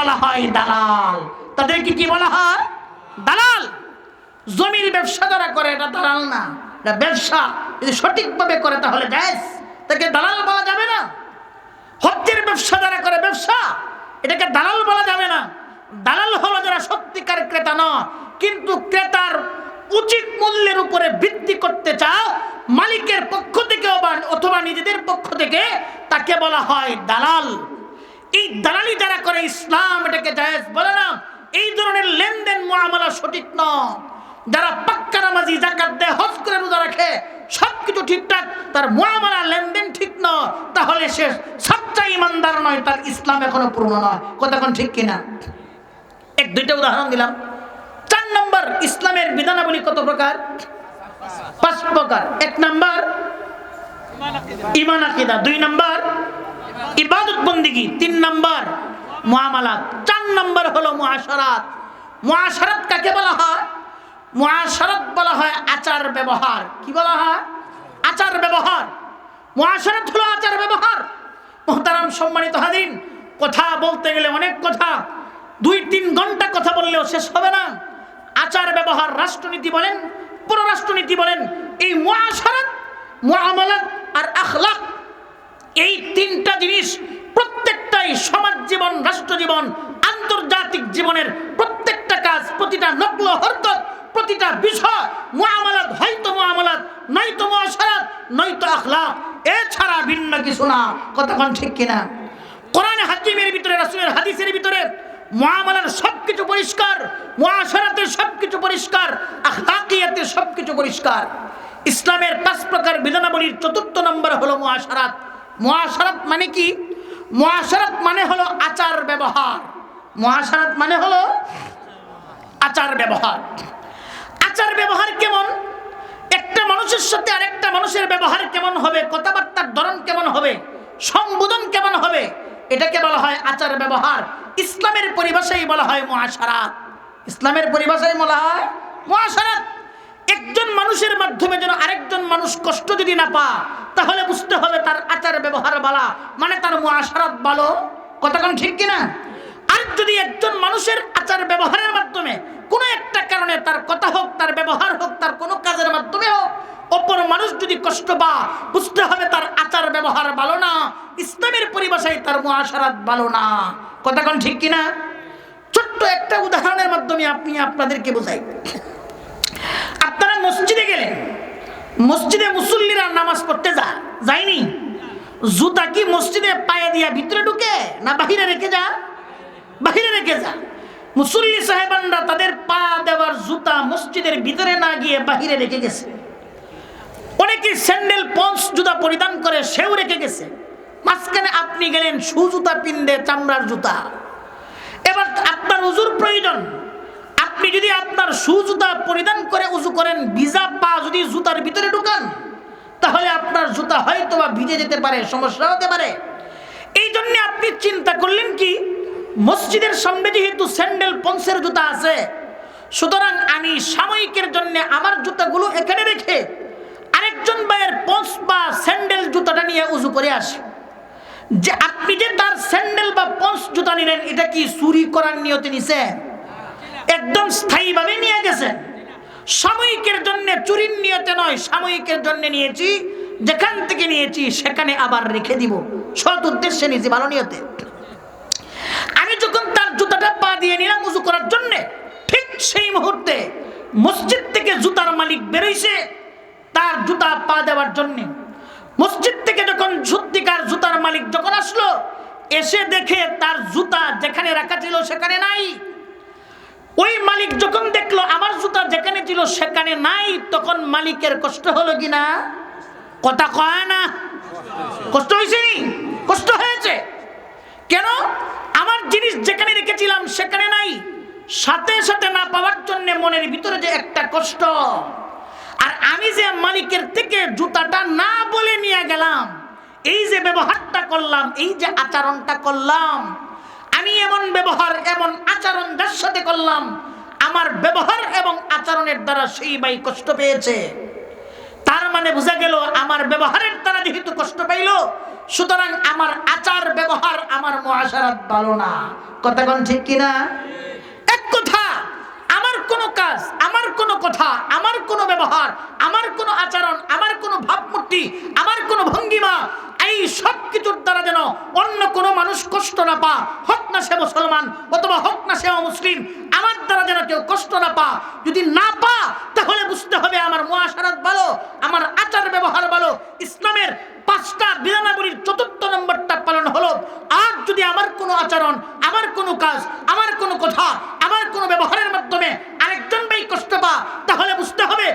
বলা হয় দালাল। তাদেরকে কি বলা হয়? দালাল। জমির ব্যবসা যারা করে, এটা দালাল না। এটা ব্যবসা। যদি সঠিকভাবে করে তাহলে জায়েজ। তাকে দালাল বলা যাবে না। হত্যের ব্যবসা যারা করে, ব্যবসা। এটাকে দালাল বলা যাবে না। দালাল হলো যারা সত্যিকার ক্রেতা নয়। কিন্তু ক্রেতার উচিত মূল্যের উপরে ভিত্তি করতে চাও, মালিকের পক্ষ থেকে অথবা নিজেদের পক্ষ থেকে, তাকে বলা হয় দালাল। এই দালালি যারা করে ইসলাম এটাকে জায়েজ বলে না। এই ধরনের লেনদেন মুআমালা সঠিক নয় যারা পাক্কা নামাজি জাকাত দেয়, হজ করে রোজা রাখে, সবকিছু ঠিকঠাক, তার মুআমালা লেনদেন ঠিক নয় তাহলে সে সচ্চা ইমানদার নয়, তার ইসলাম এখনও পূর্ণ নয়। কতক্ষণ ঠিক কিনা? এক, দুইটা উদাহরণ দিলাম। চার নম্বর, ইসলামের বিধানাবলী কত প্রকার? পাঁচ প্রকার। এক নম্বর, ইমান আকিদা। দুই নম্বর ইবাদত বন্দিগি, তিন নম্বর মুআমালাত। চার নম্বর হলো মুআশারাত। মুআশারাত কাকে বলা হয়? মুআশারাত বলা হয় আচার ব্যবহার। কি বলা হয়? আচার ব্যবহার। মুআশারাত হলো আচার ব্যবহার। মোহতারাম সম্মানিত হাদিন কথা বলতে গেলে অনেক কথা। দুই, তিন ঘণ্টা কথা বললেও শেষ হবে না। আচার ব্যবহার রাষ্ট্রনীতি বলেন, পররাষ্ট্রনীতি বলেন, এই মুআশারাত, মুআমালাত আর আখলাক এই তিনটা জিনিস প্রত্যেকটাই সমাজ জীবন, রাষ্ট্র জীবন, আন্তর্জাতিক জীবনের প্রত্যেকটা কাজ, প্রতিটা নকল হরকত, প্রতিটা বিষয় মুআমালাত, হয়তো মুআমালাত, নয়তো মুআশারাত, নয়তো আখলাক। এছাড়া ভিন্ন কিছু না। কতক্ষণ ঠিক কিনা? কোরআনে হাকিমের ভিতরে, রাসূলের হাদিসের ভিতরে মুআমালার সবকিছু পরিষ্কার, মুআশারাতের সবকিছু পরিষ্কার, আখলাকিয়াতের সবকিছু পরিষ্কার। ইসলামের পাঁচ প্রকার বিধানাবলীর চতুর্থ নম্বর হলো মুআশারাত। মুআশারাত মানে কি? মুআশারাত মানে হলো আচার ব্যবহার। মুআশারাত মানে হলো আচার ব্যবহার। আচার ব্যবহার কেমন? একটা মানুষের সাথে আরেকটা মানুষের ব্যবহার কেমন হবে? কথাবার্তার ধরন কেমন হবে? সম্বোধন কেমন হবে? এটাকে বলা হয় আচার ব্যবহার। ইসলামের পরিভাষায় বলা হয় মুআশারাত ইসলামের পরিভাষায় বলা হয় মুআশারাত একজন মানুষের মাধ্যমে যেন আরেকজন মানুষ কষ্ট যদি না পা তাহলে বুঝতে হবে তার আচার ব্যবহার বালা মানে তার মুআশারাত ভালো। কথা কতক্ষণ ঠিক কিনা? আর যদি একজন মানুষের আচার ব্যবহারের মাধ্যমে কোনো একটা কারণে তার কথা হোক, তার ব্যবহার হোক, তার কোনো কাজের মাধ্যমে হোক, অপর মানুষ যদি কষ্ট পা বুঝতে হবে তার আচার ব্যবহার ভালো না, ইসলামের পরিভাষায় তার মুআশারাত ভালো না। কথা কতক্ষণ ঠিক কিনা? ছোট্ট একটা উদাহরণের মাধ্যমে আপনি আপনাদেরকে বোঝাই। মসজিদে গেলেন মসজিদে মুসল্লিরা নামাজ পড়তে যা যায়নি? জুতা কি মসজিদে পায়ে দিয়া ভিতরে ঢুকে না বাহিরে রেখে যা বাহিরে রেখে যা মুসল্লি সাহেবানরা তাদের পা দেওয়ার জুতা মসজিদের ভিতরে না গিয়ে বাহিরে রেখে গেছে। অনেকে স্যান্ডেল পঞ্চ জুতা পরিধান করে সেও রেখে গেছে। মাঝখানে আপনি গেলেন, সু জুতা পিন্দে চামড়ার জুতা। এবার আপনার উজুর প্রয়োজন। আপনি যদি আপনার সু জুতা পরিধান করে উজু করেন, ভিজা পা যদি জুতার ভিতরে ঢুকান, তাহলে আপনার জুতা হয়তো বা ভিজে যেতে পারে, সমস্যা হতে পারে। এই জন্য আপনি চিন্তা করলেন কি, মসজিদের সামনে যেহেতু স্যান্ডেল পঞ্চের জুতা আছে, সুতরাং আমি সাময়িকের জন্য আমার জুতাগুলো এখানে রেখে আরেকজন ভাইয়ের পঞ্চ বা স্যান্ডেল জুতাটা নিয়ে উজু করে আসি। যে আপনি যে তার স্যান্ডেল বা পঞ্চ জুতা নিলেন, এটা কি চুরি করার নিয়তে নিছেন? একদম স্থায়ীভাবে নিয়ে গেছেন সাময়িকের জন্য চুরির নিয়তে নয়, সাময়িকের জন্য নিয়েছি, যেখান থেকে নিয়েছি, সেখানে আবার রেখে দিব। সৎ উদ্দেশ্যে নিয়েছি, ভালো নিয়তে। আমি যখন তার জুতাটা পা দিয়ে নিলাম উজু করার জন্য, ঠিক সেই মুহূর্তে মসজিদ থেকে জুতার মালিক বেরোইছে তার জুতা পা দেওয়ার জন্য। মসজিদ থেকে যখন সত্যিকার জুতার মালিক যখন আসলো, এসে দেখে তার জুতা যেখানে রাখা ছিল সেখানে নাই। ওই মালিক যখন দেখল আমার জুতা যেখানে ছিল সেখানে নাই, তখন মালিকের কষ্ট হলো কি না? কথা কয় না। কষ্ট হয়েছে নি? কষ্ট হয়েছে। কেন? আমার জিনিস যেখানে রেখেছিলাম সেখানে নাই। সাথে সাথে না পাওয়ার জন্য মনের ভিতরে যে একটা কষ্ট। আর আমি যে মালিকের থেকে জুতাটা না বলে নিয়ে গেলাম, এই যে ব্যবহারটা করলাম, এই যে আচরণটা করলাম আমি এমন ব্যবহার, এমন আচরণ যার সাথে করলাম, আমার ব্যবহার এবং আচরণের দ্বারা সেই ভাই কষ্ট পেয়েছে। তার মানে বোঝা গেল, আমার ব্যবহারের দ্বারা যেহেতু কষ্ট পাইল, সুতরাং আমার আচার ব্যবহার আমার মুআশারাত ভালো না। কথা কোন ঠিক কিনা? এক কথা, আমার কোনো কাজ, আমার কোনো কথা, আমার কোনো ব্যবহার, আমার কোনো আচরণ, আমার কোনো ভাবমূর্তি, আমার কোনো ভঙ্গিমা এই সব কিছুর দ্বারা যেন অন্য কোনো মানুষ কষ্ট না পা। হোক না সে মুসলমান অথবা হোক না সে মুসলিম আমার দ্বারা যেন কেউ কষ্ট না পা। যদি না পা, তাহলে বুঝতে হবে আমার মুআশারাত ভালো, আমার আচার ব্যবহার ভালো। ইসলামের পাঁচটা বিধানাবলীর চতুর্থ নম্বরটা পালন হলো, আর যদি আমার কোনো আচরণ, আমার কোনো কাজ, আমার কোনো কথা, আমার কোনো ব্যবহারের মাধ্যমে আরেকজন ভাই কষ্ট পা, তাহলে বুঝতে হবে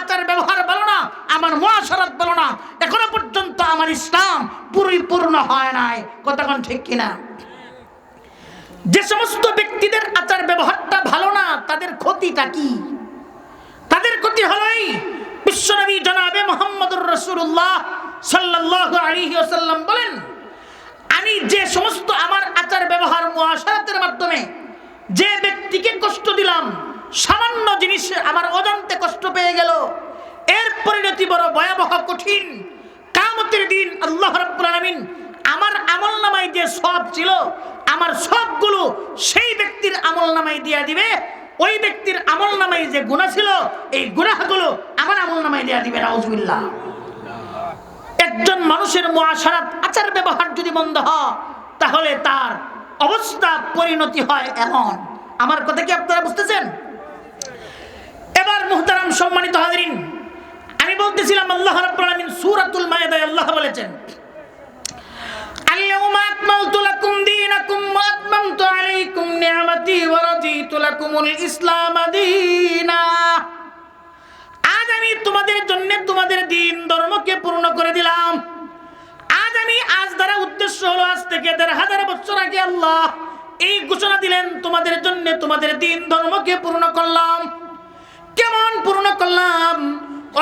আচার ব্যবহার ভালো না, আমার মহাসরাত ভালো না, এখনও পর্যন্ত আমার ইসলাম পরিপূর্ণ হয় নাই। কতক্ষণ ঠিক কিনা? যে সমস্ত ব্যক্তিদের আচার ব্যবহারটা ভালো না, তাদের ক্ষতিটা কি? তাদের ক্ষতি হলোই বিশ্বনবী জনাবে মোহাম্মদুর রসুল্লাহ সাল্লাহ আলী ওসাল্লাম বলেন, আমি যে সমস্ত আমার আচার ব্যবহার মুআশারাতের মাধ্যমে যে ব্যক্তিকে কষ্ট দিলাম সামান্য জিনিস আমার অজান্তে কষ্ট পেয়ে গেল। এর পরিণতি বড় ভয়াবহ, কঠিন। কামতের দিন আল্লাহ রাব্বুল আমার আমল নামায় যে সব ছিল, আমার সবগুলো সেই ব্যক্তির আমল নামায় দিয়া দিবে। ওই ব্যক্তির আমল নামায় যে গুণা ছিল, এই গুণাগুলো আমার আমল নামায় দেয়া দিবে, নাউজুবিল্লাহ। একজন মানুষের মুআশারাত, আচার ব্যবহার যদি বন্ধ হয়, তাহলে তার অবস্থা পরিণতি হয় এমন। আমার কথা কি আপনারা বুঝতেছেন? মোহতারাম সম্মানিত হাজরিন, আমি বলতেছিলাম আল্লাহ রাব্বুল আলামিন সূরাতুল মায়েদায় আল্লাহ বলেছেন, আল-ইয়াউমা আকমালতু লাকুম দীনাকুম ওয়া আতমামতু আলাইকুম নি'মাতি ওয়া রাদিতু লাকুমুল ইসলাম দীনা। আজ আমি তোমাদের জন্য তোমাদের দিন ধর্মকে পূর্ণ করে দিলাম। আজ আমি, আজ দ্বারা উদ্দেশ্য হলো আজ থেকে দেড় হাজার বছর আগে আল্লাহ এই ঘোষণা দিলেন, তোমাদের জন্য তোমাদের দিন ধর্মকে পূর্ণ করলাম। কেমন পূর্ণ করলাম?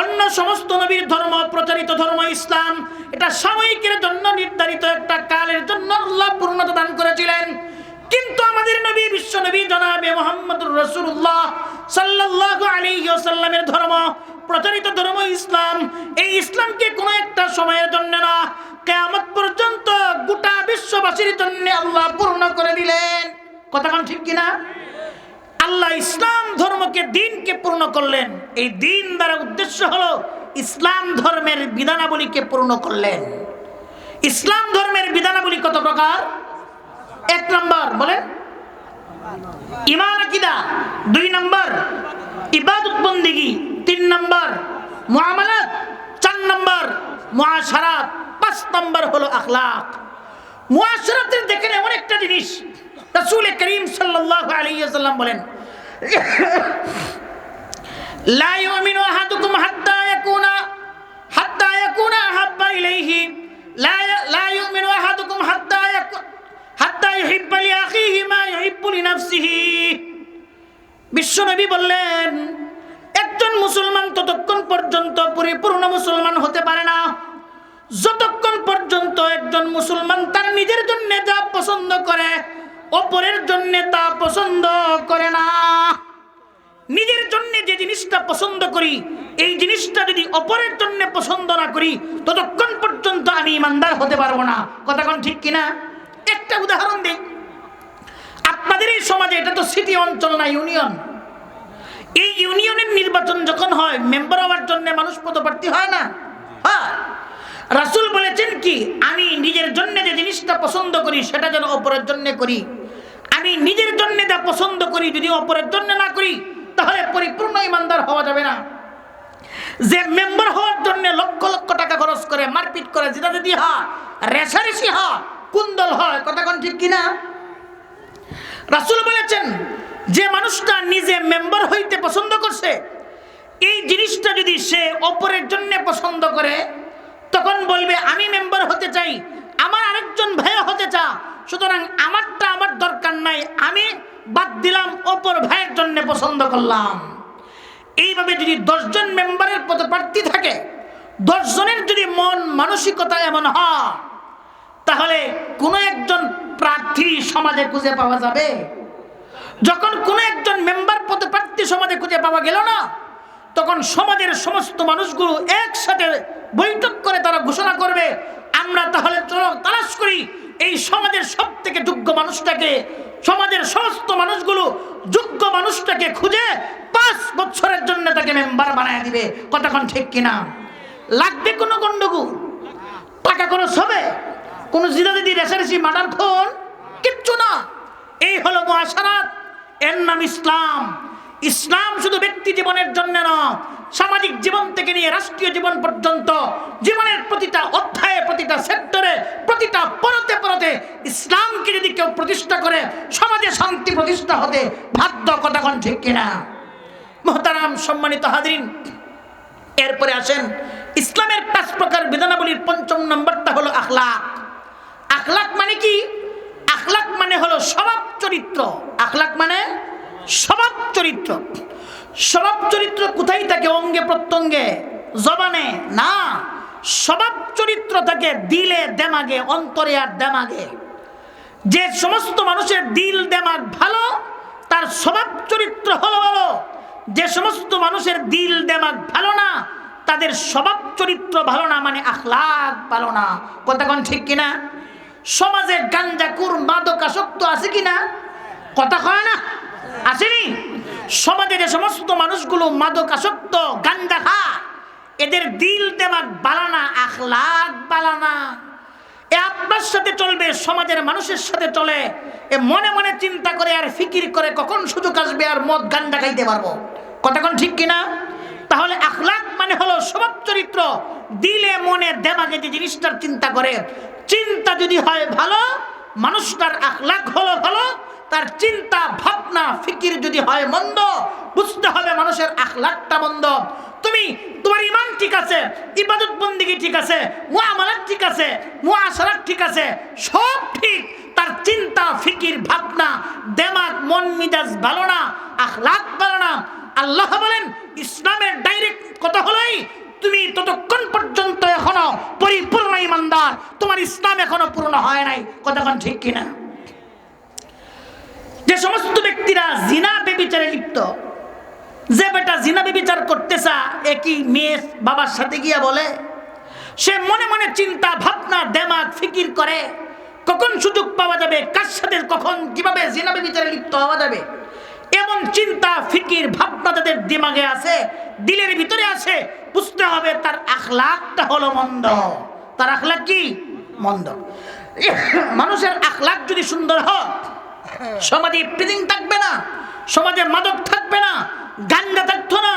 অন্য সমস্ত নবীর ধর্ম, প্রচারিত ধর্ম, ইসলাম, এটা সাময়িকের জন্য নির্ধারিত একটা কালের জন্য আল্লাহ পূর্ণতা দান করেছিলেন। কিন্তু আমাদের নবী, বিশ্ব নবী জনাবে মোহাম্মদুর রসুল্লাহ সাল্লাল্লাহু আলাইহি ওয়াসাল্লামের ধর্ম, প্রচারিত ধর্ম, ইসলাম, এই ইসলামকে কোনো একটা সময়ের জন্য না, কিয়ামত পর্যন্ত গোটা বিশ্ববাসীর জন্য আল্লাহ পূর্ণ করে দিলেন। কথাক্ষণ ঠিক কিনা? আল্লাহ ইসলাম ধর্মকে দিনকে পূর্ণ করলেন। এই দিন দ্বারা উদ্দেশ্য হলো ইসলাম ধর্মের বিধানাবলীকে পূর্ণ করলেন। ইসলাম ধর্মের বিধানাবলী কত প্রকার? এক নম্বর বলেন। ইমান, আকিদা, দুই নম্বর ইবাদত, বন্দিগি, তিন নম্বর মুআমালাত, চার নম্বর মুআশারাত, পাঁচ নম্বর হলো আখলাক। মুআশারাতের দেখেন এমন একটা জিনিস রাসূল করিম সাল্লাল্লাহু আলাইহি ওয়াসাল্লাম বলেন, লা ইউমিনু আহাদুকুম হাত্তা ইয়াকুনা হাত্তা ইয়াকুনা আহাব্বা ইলাইহি, লা লা ইউমিনু আহাদুকুম হাত্তা হাত্তা ইউহিব্বা লিআখিহি মা ইউহিব্বু লিনাফসিহি বিশ্বনবী বললেন, একজন মুসলমান ততক্ষণ পর্যন্ত পরিপূর্ণ মুসলমান হতে পারে না। যতক্ষণ পর্যন্ত একজন মুসলমান তার নিজের জন্য যা পছন্দ করে অপরের জন্য তা পছন্দ করে না। নিজের জন্য যে জিনিসটা পছন্দ করি, এই জিনিসটা যদি অপরের জন্য পছন্দ না করি, ততক্ষণ পর্যন্ত আমি ইমানদার হতে পারব না। কথাক্ষণ ঠিক কিনা? একটা উদাহরণ দিই। আপনাদের এই সমাজে, এটা তো সিটি অঞ্চল না ইউনিয়ন এই ইউনিয়নের নির্বাচন যখন হয় মেম্বার হওয়ার জন্য মানুষ পদপ্রার্থী হয় না? হ্যাঁ। রাসুল বলেছেন কি, আমি নিজের জন্য যে জিনিসটা পছন্দ করি, সেটা যেন অপরের জন্য করি। আমি নিজের জন্য যা পছন্দ করি, যদি অপরের জন্য না করি, তাহলে পরিপূর্ণ ইমানদার হওয়া যাবে না। যে মেম্বার হওয়ার জন্য লক্ষ লক্ষ টাকা খরচ করে, মারপিট করে জিতাতে দিয়ে হয় রেশারেশি হয়, কুন্দল হয়, কথা কোন ঠিক কিনা? রাসুল বলেছেন, যে মানুষটা নিজে মেম্বার হইতে পছন্দ করছে, এই জিনিসটা যদি সে অপরের জন্য পছন্দ করে, তখন বলবে, আমি মেম্বার হতে চাই, আমার আরেকজন ভাইয়া হতে চা সুতরাং আমারটা আমার দরকার নাই, আমি বাদ দিলাম, অপর ভাইয়ের জন্য পছন্দ করলাম। এইভাবে যদি দশজন মেম্বারের পদপ্রার্থী থাকে, দশজনের যদি মন মানসিকতা এমন হয়, তাহলে কোনো একজন প্রার্থী সমাজে খুঁজে পাওয়া যাবে? যখন কোনো একজন মেম্বার পদপ্রার্থী সমাজে খুঁজে পাওয়া গেল না, তখন সমাজের সমস্ত মানুষগুলো একসাথে বৈঠক করে তারা ঘোষণা করবে, আমরা তাহলে চলো তালাশ করি এই সমাজের সব থেকে যোগ্য মানুষটাকে, সমাজের সমস্ত মানুষগুলো যোগ্য মানুষটাকে খুঁজে পাঁচ বছরের জন্য তাকে মেম্বার বানায় দিবে। কতক্ষণ ঠিক কিনা? লাগবে কোনো গন্ডগোল? টাকা কোনো সবে কোনো জিরা দিদি রেসারেসি মার্ডার খুন? কিচ্ছু না। এই হলো মহাসারাত। এর নাম ইসলাম। ইসলাম শুধু ব্যক্তি জীবনের জন্য না সামাজিক জীবন থেকে নিয়ে রাষ্ট্রীয় জীবন পর্যন্ত জীবনের প্রতিটা অধ্যায়ে, প্রতিটা সেক্টরে, প্রতিটা পরতে পরতে ইসলামকে যদি কেউ প্রতিষ্ঠা করে, সমাজে শান্তি প্রতিষ্ঠা হতে বাধ্য কতক্ষণ ঠিক কিনা? মোহতারাম সম্মানিত হাজরিন, এরপরে আসেন ইসলামের পাঁচ প্রকার বিধানাবলীর পঞ্চম নম্বরটা হলো আখলাক। আখলাক মানে কি? আখলাক মানে হলো স্বভাব চরিত্র। আখলাক মানে স্বভাব চরিত্র। স্বভাব চরিত্র কোথায় থাকে অঙ্গে প্রত্যঙ্গে? জবানে? না। স্বভাব চরিত্র থাকে দিলে দেমাগে, অন্তরে আর দেমাগে। যে সমস্ত মানুষের দিল, দেমাগ ভালো, তার স্বভাব চরিত্র হলো ভালো। যে সমস্ত মানুষের দিল, দেমাগ ভালো না, তাদের স্বভাব চরিত্র ভালো না মানে আখলাক ভালো না। কতক্ষণ ঠিক কিনা? সমাজে গাঞ্জাকুর মাদকাসক্ত আছে কিনা? কথা কয় না? আসেনি? সমাজে যে সমস্ত মানুষগুলো মাদকাসক্ত গাঞ্জা খা এদের দিল দেমাগ বালানা আখলাক বালানা। এ আপনার সাথে চলবে, সমাজের মানুষের সাথে চলে। এ মনে মনে চিন্তা করে আর ফিকির করে কখন সুযোগ আসবে আর মদ গান্ডা খাইতে পারব। কতক্ষণ ঠিক কিনা? তাহলে আখলাক মানে হলো স্বভাব চরিত্র, দিলে মনে দেমাগে যে জিনিসটার চিন্তা করে। চিন্তা যদি হয় ভালো, মানুষটার আখলাক হলো ভালো তার চিন্তা, ভাবনা, ফিকির যদি হয় মন্দ, বুঝতে হবে মানুষের আখলাকটা মন্দ। তুমি, তোমার ইমান ঠিক আছে, ইবাদত বন্দিগি ঠিক আছে, মুআমালাত ঠিক আছে, মুআশারাত ঠিক আছে, সব ঠিক। তার চিন্তা, ফিকির, ভাবনা, দেমাগ, মন মিজাজ ভালো না আখলাক ভালো না। আল্লাহ বলেন, ইসলামের ডাইরেক্ট কথা হলোই? তুমি ততক্ষণ পর্যন্ত এখনও পরিপূর্ণ ইমানদার তোমার ইসলাম এখনও পূর্ণ হয় নাই। কতক্ষণ ঠিক কিনা? যে সমস্ত ব্যক্তিরা জিনা বেবিচারে লিপ্ত, যে বেটা জিনা বেবিচার করতেছা একই মেয়ে বাবার সাথে গিয়া বলে? সে মনে মনে চিন্তা, ভাবনা, দেমাগ, ফিকির করে, কখন সুযোগ পাওয়া যাবে, কার সাথে, কখন, কীভাবে জিনা বেবিচারে লিপ্ত হওয়া যাবে? এমন চিন্তা, ফিকির, ভাবনা তাদের দিমাগে আছে, দিলের ভিতরে আছে, বুঝতে হবে তার আখলাকটা হলো মন্দ। তার আখলাক কি? মন্দ। মানুষের আখলাক যদি সুন্দর হয় সমাজে প্রিজিং থাকবে না, সমাজে মাদক থাকবে না গাঞ্জা থাকতো না,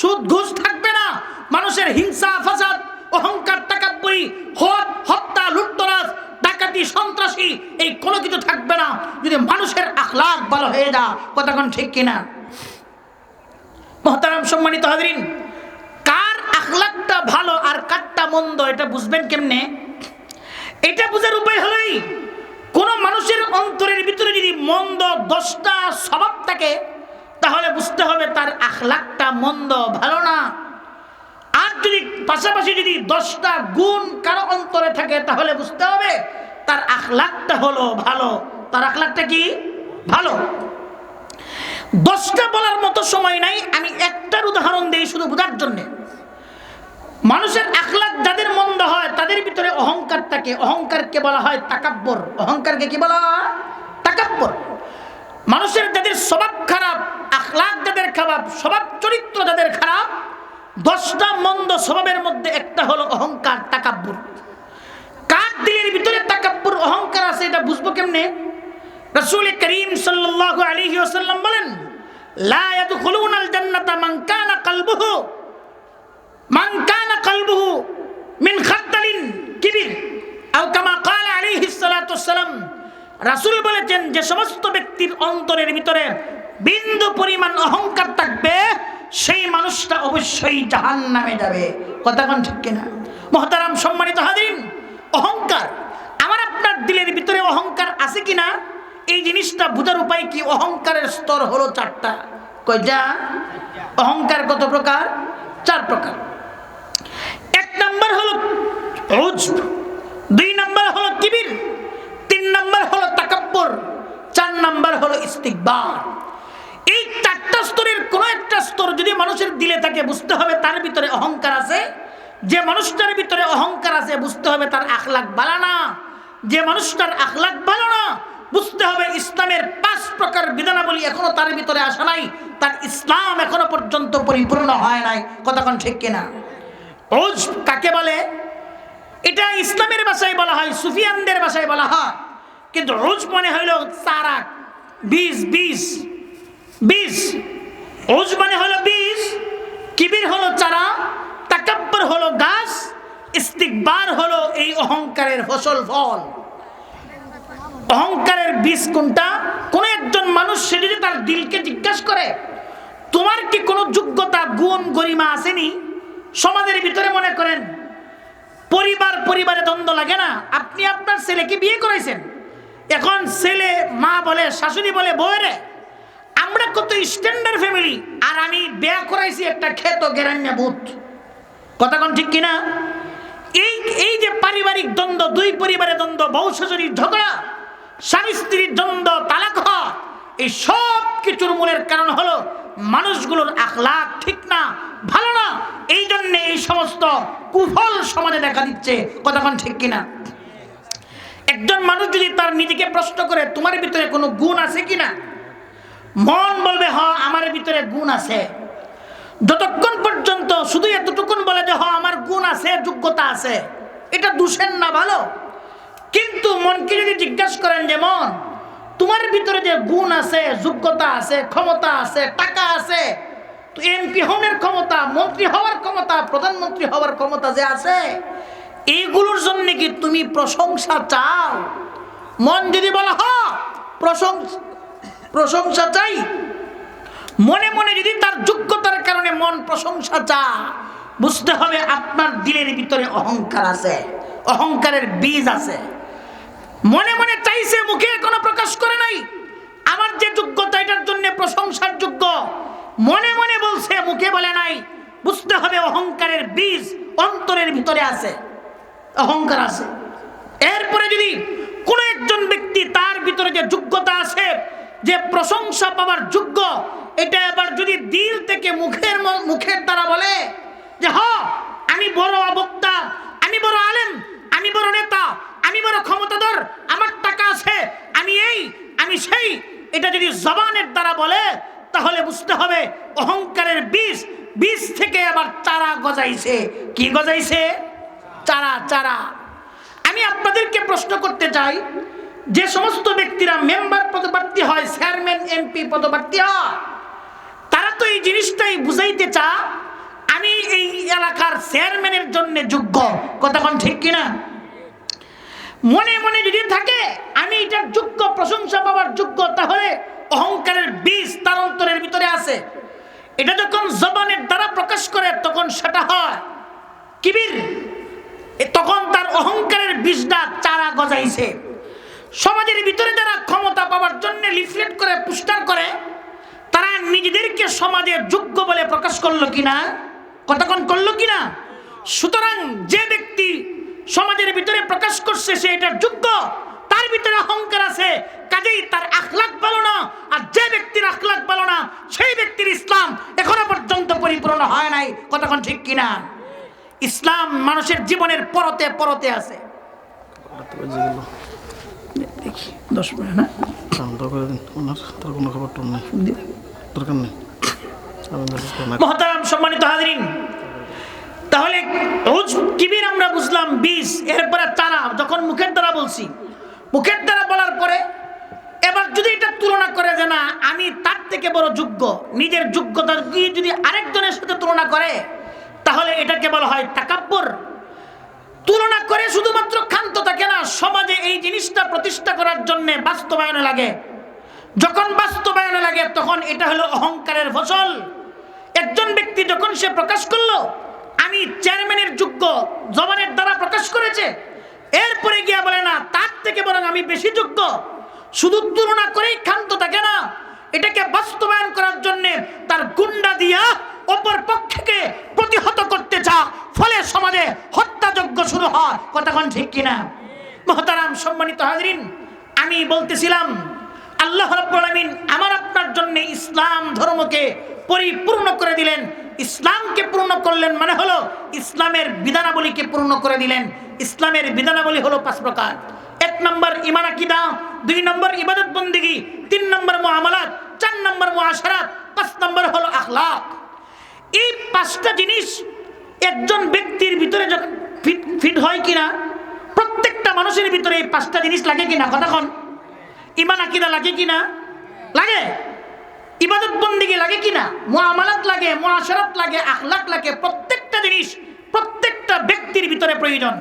সুদ ঘুষ থাকবে না, মানুষের হিংসা, ফাসাদ, অহংকার টাকাপুরি হত হত্যা, লুটতরাজ, ডাকাতি, সন্ত্রাসী, এই কোনো কিছু থাকবে না। যদি মানুষের আখলাক ভালো হয়ে যা কতক্ষণ ঠিক কিনা? মহতারাম সম্মানিত হাজরিন, কার আখলাকটা ভালো আর কারটা মন্দ, এটা বুঝবেন কেমনে? এটা বুঝার উপায় হলোই কোন মানুষের অন্তরের ভিতরে যদি মন্দ দশটা স্বভাব থাকে, তাহলে বুঝতে হবে তার আখলাকটা মন্দ, ভালো না। আর যদি পাশাপাশি যদি দশটা গুণ কারও অন্তরে থাকে, তাহলে বুঝতে হবে তার আখলাকটা হলো ভালো। তার আখলাকটা কি? ভালো। দশটা বলার মতো সময় নাই। আমি একটার উদাহরণ দিই শুধু বোঝার জন্যে। মানুষের আখলাক যাদের মন্দ হয়, তাদের ভিতরে অহংকার থাকে অহংকারকে বলা হয় তাকাব্বর। অহংকারকে কি বলা তাকাব্বর। মানুষের যাদের স্বভাব খারাপ আখলাক যাদের খারাপ, স্বভাব চরিত্র যাদের খারাপ, দশটা মন্দ স্বভাবের মধ্যে একটা হলো অহংকার, তাকাব্বর। কার দিলের ভিতরে তাকাব্বর, অহংকার আছে এটা বুঝব কেমনে? রসুল করিম সাল্লাল্লাহু আলাইহি ওয়াসাল্লাম বলেন, লা ইয়াদখুলুনাল জান্নাতা মান কানা কলবুহু। মান কানা কলবুহু মিন খাদ্দালিন আও কামা ক্বালা আলাইহি সালাতু ওয়াসসালাম রাসূল বলেছেন, যে সমস্ত ব্যক্তির অন্তরের ভিতরে বিন্দু পরিমাণ অহংকার থাকবে, সেই মানুষটা অবশ্যই জাহান্নামে যাবে। কথাক্ষণ ঠিক কিনা? মহতারাম সম্মানিত হাজিরিন, অহংকার, আমার আপনার দিলের ভিতরে অহংকার আছে কিনা? এই জিনিসটা বোঝার উপায় কি? অহংকারের স্তর হলো চারটা। কয়টা? অহংকার কত প্রকার? চার প্রকার। নাম্বার হলো দুই নাম্বার হলো কিবির, তিন নাম্বার হলো তাকাব্বর, চার নাম্বার হলো ইস্তিকবার। এই চারটা স্তরের কোনো একটা স্তর যদি মানুষের দিলে থাকে বুঝতে হবে, তার ভিতরে অহংকার আছে। যে মানুষটার ভিতরে অহংকার আছে, বুঝতে হবে তার আখলাক বালানা যে মানুষটার আখলাক ভালো না, বুঝতে হবে ইসলামের পাঁচ প্রকার বিধানাবলী এখনও তার ভিতরে আসা নাই, তার ইসলাম এখনও পর্যন্ত পরিপূর্ণ হয় নাই। কতক্ষণ ঠিক কিনা? ওজ কাকে বলে? এটা ইসলামের ভাষায় বলা হয়, সুফিয়ানদের ভাষায় বলা হয়। কিন্তু রোজ মনে হইল চারা বীজ বীজ বীজ ওজ মানে হলো বীজ কিবির হলো চারা, তাকাব্বর হলো গাছ, ইস্তিকবার হলো এই অহংকারের ফসল ফল। অহংকারের বীজ কোনটা? কোন একজন মানুষ সে যদি তার দিলকে জিজ্ঞাসা করে, তোমার কি কোনো যোগ্যতা, গুণ, গরিমা আসেনি? সমাজের ভিতরে মনে করেন, পরিবার পরিবারে দ্বন্দ্ব লাগে না। আপনি আপনার ছেলেকে বিয়ে করেছেন এখন ছেলে, মা বলে, শাশুড়ি বলে বউরে আমরা কত স্ট্যান্ডার্ড ফ্যামিলি আর আমি বিয়া করাইছি একটা খেত গেরান্যা ভূত। কথা কোন ঠিক কিনা? এই এই যে পারিবারিক দ্বন্দ্ব, দুই পরিবারের দ্বন্দ্ব, বউ শাশুড়ির ঝগড়া, স্বামী স্ত্রীর দ্বন্দ্ব, তালাক এই সব কিছুর মূলের কারণ হলো মানুষগুলোর আখলাক ঠিক না, ভালো না। এই জন্যে এই সমস্ত কুফল সমাজে দেখা দিচ্ছে। কতক্ষণ ঠিক কিনা? একজন মানুষ যদি তার নিজেকে প্রশ্ন করে, তোমার ভিতরে কোনো গুণ আছে কিনা? মন বলবে, হ, আমার ভিতরে গুণ আছে। যতক্ষণ পর্যন্ত শুধু এতটুকুন বলে যে, হ, আমার গুণ আছে, যোগ্যতা আছে। এটা দূষণ না, ভালো। কিন্তু মনকে যদি জিজ্ঞাসা করেন যে, মন তোমার ভিতরে যে গুণ আছে, যোগ্যতা আছে, ক্ষমতা আছে, টাকা আছে এমপি হওয়ার ক্ষমতা, মন্ত্রী হওয়ার ক্ষমতা, প্রধানমন্ত্রী হওয়ার ক্ষমতা যে আছে এইগুলোর জন্য কি তুমি প্রশংসা চাও? মন যদি বলা, হ, প্রশংসা প্রশংসা চাই। মনে মনে যদি তার যোগ্যতার কারণে মন প্রশংসা চা বুঝতে হবে আপনার দিলের ভিতরে অহংকার আছে, অহংকারের বীজ আছে। মনে মনে চাইছে, মুখে কোনো প্রকাশ করে নাই। আমার যে যোগ্যতা, এটার জন্য প্রশংসার যোগ্য। মনে মনে বলছে, মুখে বলে নাই। বুঝতে হবে, অহংকারের বীজ অন্তরের ভিতরে আছে। অহংকার আছে। এরপরে যদি কোনো একজন ব্যক্তি তার ভিতরে যে যোগ্যতা আছে, যে প্রশংসা পাওয়ার যোগ্য, এটা এবার যদি দিল থেকে মুখের মুখের দ্বারা বলে যে, হ, আমি বড় বক্তা আমি বড় আলেম, আমি বড় নেতা আমি বড় ক্ষমতাধর, আমার টাকা আছে, আমি এই, আমি সেই। এটা যদি জবানের দ্বারা বলে, তাহলে বুঝতে হবে অহংকারের বীজ বীজ থেকে আবার চারা গজাইছে। কি গজাইছে? চারা চারা। আমি আপনাদেরকে প্রশ্ন করতে চাই, যে সমস্ত ব্যক্তিরা মেম্বার পদপ্রার্থী হয়, চেয়ারম্যান, এমপি পদপ্রার্থী হয়, তারা তো এই জিনিসটাই বুঝাইতে চা আমি এই এলাকার চেয়ারম্যানের জন্য যোগ্য। কতক্ষণ ঠিক কিনা? মনে মনে যদি থাকে, আমি এটার যোগ্য, প্রশংসা পাওয়ার যোগ্য, তাহলে অহংকারের বীজ তার অন্তরের ভিতরে আছে। এটা যখন জবানের দ্বারা প্রকাশ করে, তখন সেটা হয়। কিবির? তখন তার অহংকারের বীজটা চারা গজাইছে। সমাজের ভিতরে যারা ক্ষমতা পাওয়ার জন্য লিফলেট করে, পুস্টার করে, তারা নিজেদেরকে সমাজে যোগ্য বলে প্রকাশ করল কিনা, কতক্ষণ করল কিনা? সুতরাং যে ব্যক্তি সমাজের ভিতরে প্রকাশ করছে সে এটার যোগ্য। তার ভিতরে অহংকার আছে। কাজেই তার আখলাক ভালো না। আর যে ব্যক্তির আখলাক ভালো না সেই ব্যক্তির ইসলাম এখনও পর্যন্ত পরিপূর্ণ হয় নাই। কতক্ষণ ঠিক কিনা? ইসলাম মানুষের জীবনের পরতে পরতে আছে। দেখি দশ মিনিট না করে দিন ওনার তার কোনো খবর নেই। দরকার নেই। আমি মেসেজ করে না। মহতারাম সম্মানিত হাজরিন তাহলে কিবির আমরা বুঝলাম বিষ এরপরে তারা, যখন মুখের দ্বারা বলছি। মুখের দ্বারা বলার পরে, এবার যদি এটা তুলনা করে যে না, আমি তার থেকে বড় যোগ্য, নিজের যোগ্যতা যদি আরেকজনের সাথে তুলনা করে, তাহলে এটাকে বলা হয় তাকাব্বর। তুলনা করে শুধুমাত্র ক্ষান্ত থাকে না, সমাজে এই জিনিসটা প্রতিষ্ঠা করার জন্য বাস্তবায়নে লাগে। যখন বাস্তবায়নে লাগে, তখন এটা হলো অহংকারের ফসল। একজন ব্যক্তি যখন সে প্রকাশ করল আমি চেয়ারম্যানের যোগ্য জবানের দ্বারা প্রকাশ করেছে। এরপরে গিয়া বলে, না, তার থেকে বরং আমি বেশি যোগ্য। শুধু তুলনা করেই ক্ষান্ত থাকে না। এটাকে বাস্তবায়ন করার জন্য তার গুন্ডা দিয়া অপর পক্ষকে প্রতিহত করতে চা ফলে সমাজে হত্যাযজ্ঞ শুরু হয়। কতক্ষণ ঠিক কিনা? মহতারাম সম্মানিত হাজরিন, আমি বলতেছিলাম, আল্লাহ রাব্বুল আলামিন আমার আপনার জন্য ইসলাম ধর্মকে পরিপূর্ণ করে দিলেন। ইসলামকে পূর্ণ করলেন মানে হলো ইসলামের বিধানাবলীকে পূর্ণ করে দিলেন। ইসলামের বিধানাবলী হলো পাঁচ প্রকার। এক নম্বর ইমান আকিদা, দুই নম্বর ইবাদত বন্দিগি, তিন নম্বর মুআমালাত, চার নম্বর মুআশারাত, পাঁচ নম্বর হলো আখলাক। এই পাঁচটা জিনিস একজন ব্যক্তির ভিতরে যখন ফিট ফিট হয় কিনা, প্রত্যেকটা মানুষের ভিতরে এই পাঁচটা জিনিস লাগে কিনা? কতক্ষণ ইমান আকিদা লাগে কিনা? লাগে। ইবাদত বন্দিকে লাগে কিনা? মুআমালাত লাগে, মুআশারাত লাগে, আখলাক লাগে, প্রত্যেকটা জিনিস, প্রত্যেকটা ব্যক্তির ভিতরে প্রয়োজন।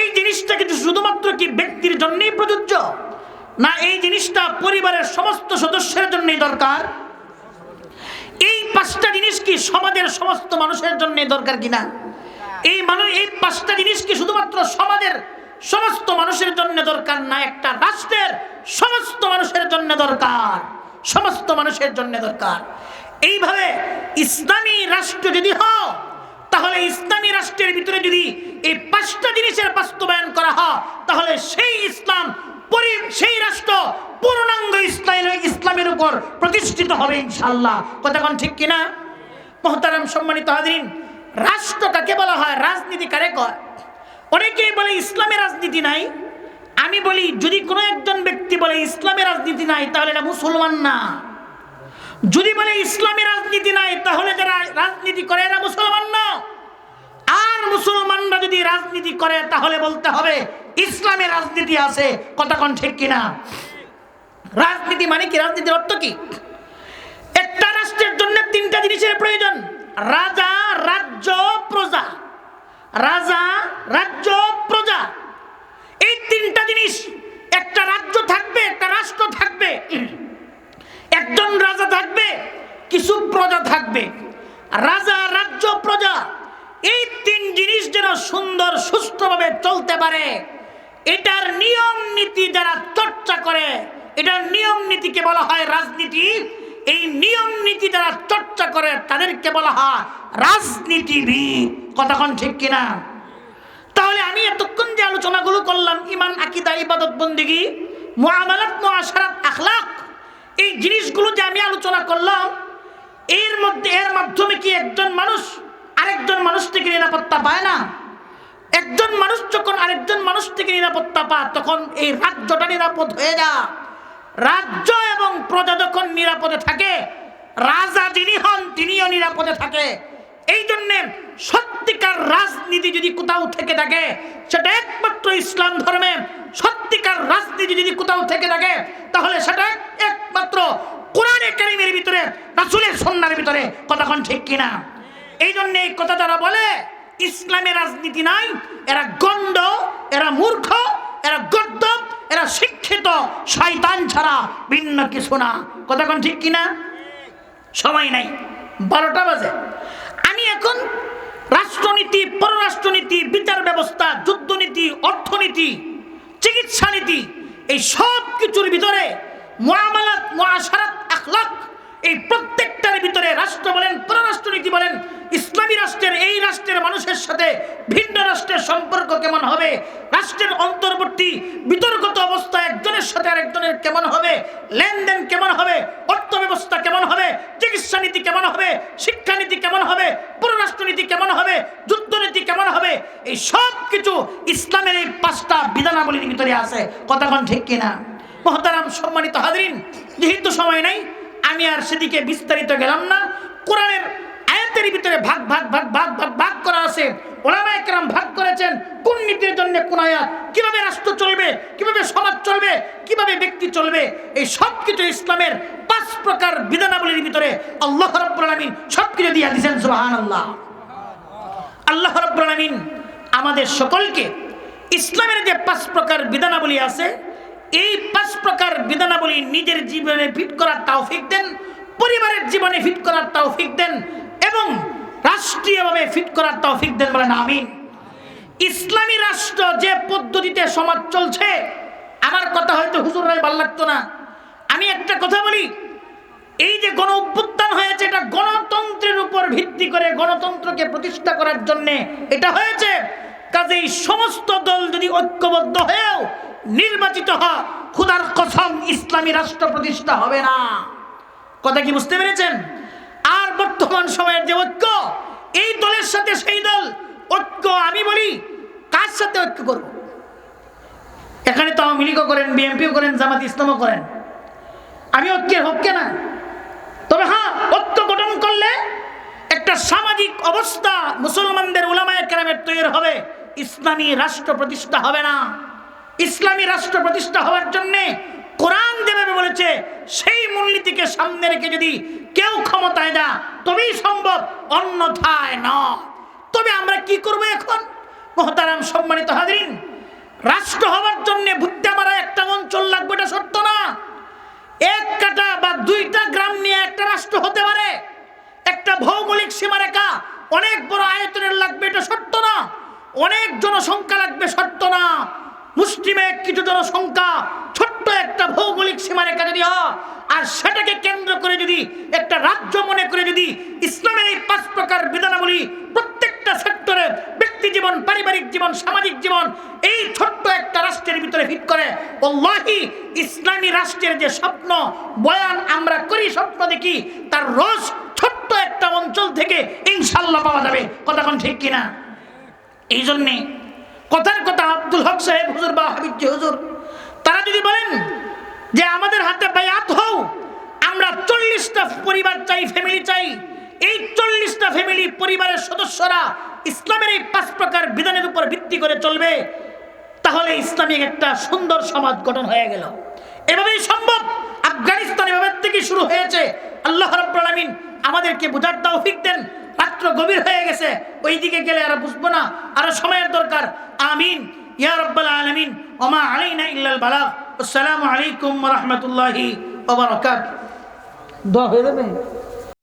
এই জিনিসটা কিন্তু শুধুমাত্র কি ব্যক্তির জন্যই প্রযোজ্য? না, এই জিনিসটা পরিবারের সমস্ত সদস্যের জন্যই দরকার? এই পাঁচটা জিনিস কি সমাজের সমস্ত মানুষের জন্য দরকার কিনা? এই মানুষ এই পাঁচটা জিনিস কি শুধুমাত্র সমাজের সমস্ত মানুষের জন্য দরকার না, একটা রাষ্ট্রের সমস্ত মানুষের জন্য দরকার? সমস্ত মানুষের জন্য দরকার। এইভাবে ইসলামী রাষ্ট্র যদি হয়, তাহলে ইসলামী রাষ্ট্রের ভিতরে যদি এই পাঁচটা জিনিসের বাস্তবায়ন করা হয়, তাহলে সেই ইসলাম সেই রাষ্ট্র পূর্ণাঙ্গ ইসলাম, ইসলামের উপর প্রতিষ্ঠিত হবে ইনশাল্লাহ কথাক্ষণ ঠিক কিনা? মহতারাম সম্মানিত হাজরিন, রাষ্ট্র কাকে বলা হয়? রাজনীতি কারে কয়? অনেকেই বলে ইসলামের রাজনীতি নাই। আমি বলি, যদি কোনো একজন ব্যক্তি বলে ইসলামের রাজনীতি নাই তাহলে এটা মুসলমান না। যদি বলে ইসলামের রাজনীতি নাই তাহলে যারা রাজনীতি করে, এরা মুসলমান না। আর মুসলমানরা যদি রাজনীতি করে, তাহলে বলতে হবে ইসলামের রাজনীতি আছে কতক্ষণ ঠিক কিনা? রাজনীতি মানে কি? রাজনীতির অর্থ কি? একটা রাষ্ট্রের জন্য তিনটা জিনিসের প্রয়োজন। রাজা, রাজ্য, প্রজা। রাজা, রাজ্য, প্রজা। এই তিনটা জিনিস, একটা রাজ্য থাকবে, একটা রাষ্ট্র থাকবে। একজন রাজা থাকবে, কিছু প্রজা থাকবে। রাজা, রাজ্য, প্রজা, এই তিন জিনিস যেন সুন্দর সুস্থভাবে চলতে পারে। এটার নিয়ম নীতি যারা চর্চা করে, এটার নিয়ম নীতিকে বলা হয় রাজনীতি। এই নিয়ম নীতি যারা চর্চা করে, তাদেরকে বলা হয় রাজনীতিবিদ। কতক্ষণ ঠিক কিনা? তাহলে আমি এতক্ষণ যে আলোচনাগুলো করলাম ইমান আকিদা, ইবাদত, বন্দিগি, মুআমালাত, মুআশারাত, আখলাক, এই জিনিসগুলো যে আমি আলোচনা করলাম, এর মধ্যে, এর মাধ্যমে কি একজন মানুষ আরেকজন মানুষ থেকে নিরাপত্তা পায় না? একজন মানুষ যখন আরেকজন মানুষ থেকে নিরাপত্তা পায়, তখন এই রাজ্যটা নিরাপদ হয়ে যা রাজ্য এবং প্রজা যখন নিরাপদে থাকে, রাজা যিনি হন তিনিও নিরাপদে থাকে। এই জন্যে সত্যিকার রাজনীতি যদি কোথাও থেকে থাকে, সেটা একমাত্র ইসলাম ধর্মে, সত্যিকার রাজনীতি যদি কোথাও থেকে থাকে, তাহলে সেটা একমাত্র কোরআনে কারিমের ভিতরে, রাসুলের সন্ন্যার ভিতরে কতক্ষণ ঠিক কিনা? এই জন্য এই কথা যারা বলে ইসলামের রাজনীতি নাই, এরা গন্ড এরা মূর্খ, এরা গদ্য এরা শিক্ষিত, শয়তান ছাড়া ভিন্ন কিছু না। কতক্ষণ ঠিক কিনা? সময় নাই, বারোটা বাজে। আমি এখন রাষ্ট্রনীতি, পররাষ্ট্রনীতি, বিচার ব্যবস্থা, যুদ্ধনীতি, অর্থনীতি চিকিৎসা নীতি এই সব কিছুর ভিতরে মুআমালাত মুআশারাত আখলাক এই প্রত্যেকটার ভিতরে রাষ্ট্র বলেন, পররাষ্ট্রনীতি বলেন, ইসলামী রাষ্ট্রের এই রাষ্ট্রের মানুষের সাথে ভিন্ন রাষ্ট্রের সম্পর্ক কেমন হবে? রাষ্ট্রের অন্তর্বর্তী বিতর্কত অবস্থা একজনের সাথে আরেকজনের কেমন হবে? লেনদেন কেমন হবে? ব্যবস্থা কেমন হবে? চিকিৎসা নীতি কেমন হবে? শিক্ষানীতি কেমন হবে? পররাষ্ট্রনীতি কেমন হবে? যুদ্ধনীতি কেমন হবে? এই সব কিছু ইসলামের এই পাঁচটা বিধানাবলীর ভিতরে আছে। কথাক্ষণ ঠিক কিনা? মহতারাম সম্মানিত হাজরিন, যেহেতু সময় নাই, আমি আর সেদিকে বিস্তারিত গেলাম না। কোরআনের আয়াতের ভিতরে ভাগ ভাগ ভাগ ভাগ ভাগ ভাগ করা আছে। ওলামা একরাম ভাগ করেছেন, কোন নীতির জন্য কোন আয়াত? কীভাবে রাষ্ট্র চলবে? কীভাবে সমাজ চলবে? কীভাবে ব্যক্তি চলবে? এই সব কিছু ইসলামের পাঁচ প্রকার বিধানাবলীর ভিতরে আল্লাহ রব্বুল আলামিন সব কিছু দিয়ে দিয়েছেন, সুবহানাল্লাহ। আল্লাহ রব্বুল আলামিন আমাদের সকলকে ইসলামের যে পাঁচ প্রকার বিধানাবলী আছে, এই পাঁচ প্রকার বিধানাবলী নিজের জীবনে ফিট করার তৌফিক দেন, পরিবারের জীবনে ফিট করার তৌফিক দেন এবং রাষ্ট্রীয়ভাবে ফিট করার তৌফিক দেন বলেন, আমিন। ইসলামী রাষ্ট্র যে পদ্ধতিতে সমাজ চলছে, আমার কথা হয়তো হুজুর রায় ভালো লাগতো না। আমি একটা কথা বলি, এই যে গণ অভ্যুত্থান হয়েছে, এটা গণতন্ত্রের উপর ভিত্তি করে গণতন্ত্রকে প্রতিষ্ঠা করার জন্য এটা হয়েছে। কাজেই সমস্ত দল যদি ঐক্যবদ্ধ হয়েও নির্বাচিত হয়, খুদার কসম ইসলামী রাষ্ট্র প্রতিষ্ঠা হবে না। কথা কি বুঝতে পেরেছেন? আর বর্তমান সময়ের যে ঐক্য, এই দলের সাথে সেই দল, ঐক্য আমি বলি, কার সাথে ঐক্য করব? এখানে তো আওয়ামী লীগও করেন, বিএনপিও করেন, জামাত ইসলামও করেন। আমি ঐক্যের হককে না। তবে হ্যাঁ ঐক্য গঠন করলে একটা সামাজিক অবস্থা মুসলমানদের উলামায় কেরামের তৈরি হবে। ইসলামী রাষ্ট্র প্রতিষ্ঠা হবে না। ইসলামী রাষ্ট্র প্রতিষ্ঠা হওয়ার জন্যে কোরআন যেভাবে বলেছে, সেই মূলনীতিকে সামনে রেখে যদি কেউ ক্ষমতায় না, তবেই সম্ভব, অন্যথায় না। তবে আমরা কি করব এখন? মহতারাম সম্মানিত হাজরিন, রাষ্ট্র হওয়ার জন্য ভুট্টা মারা একটা অঞ্চল লাগবে, এটা সত্য না। এক কাটা বা দুইটা গ্রাম নিয়ে একটা রাষ্ট্র হতে পারে, একটা ভৌগোলিক সীমারেখা অনেক বড় আয়তনের লাগবে, এটা সত্য না। অনেক জনসংখ্যা লাগবে, সত্য না। মুসলিমে কিছু জনসংখ্যা ছোট্ট একটা ভৌগোলিক সীমারেখা যদি হয়, আর সেটাকে কেন্দ্র করে যদি একটা রাজ্য মনে করে যদি ইসলামের এই পাঁচ প্রকার বিধানাবলী প্রত্যেকটা সেক্টরে ব্যক্তি জীবন, পারিবারিক জীবন, সামাজিক জীবন, এই ছোট্ট একটা রাষ্ট্রের ভিতরে ফিট করে, ওল্লাহি, ইসলামী রাষ্ট্রের যে স্বপ্ন, বয়ান আমরা করি, স্বপ্ন দেখি, তার রস ছোট্ট একটা অঞ্চল থেকে ইনশাল্লাহ পাওয়া যাবে। কথা কোন ঠিক কিনা? এই জন্যে কথার কথা আব্দুল হক সাহেব, হুজুর বা হাবিব হুজুর, তারা যদি বলেন যে আমাদের হাতে বায়াত হও, আমরা চল্লিশটা পরিবার চাই ফ্যামিলি চাই, এই চল্লিশটা ফ্যামিলি পরিবারের সদস্যরা ইসলামের এই পাঁচ প্রকার বিধানের উপর ভিত্তি করে চলবে, তাহলে ইসলামিক একটা সুন্দর সমাজ গঠন হয়ে গেল। এভাবেই সম্ভব। আফগানিস্তান এভাবে থেকে শুরু হয়েছে। আল্লাহ রাব্বুল আলামিন আমাদেরকে বুঝার তৌফিক দেন। রাত্র গভীর হয়ে গেছে ওই দিকে গেলে আর বুঝব না। আরও সময়ের দরকার। আমিন। ইয়া রব্বাল আলামিন। ওমা আলাইনা ইল্লাল বালাগ। আসসালামু আলাইকুম রাহমাতুল্লাহি ওয়া বারাকাতুহু। দোয়া হয়ে যাবে?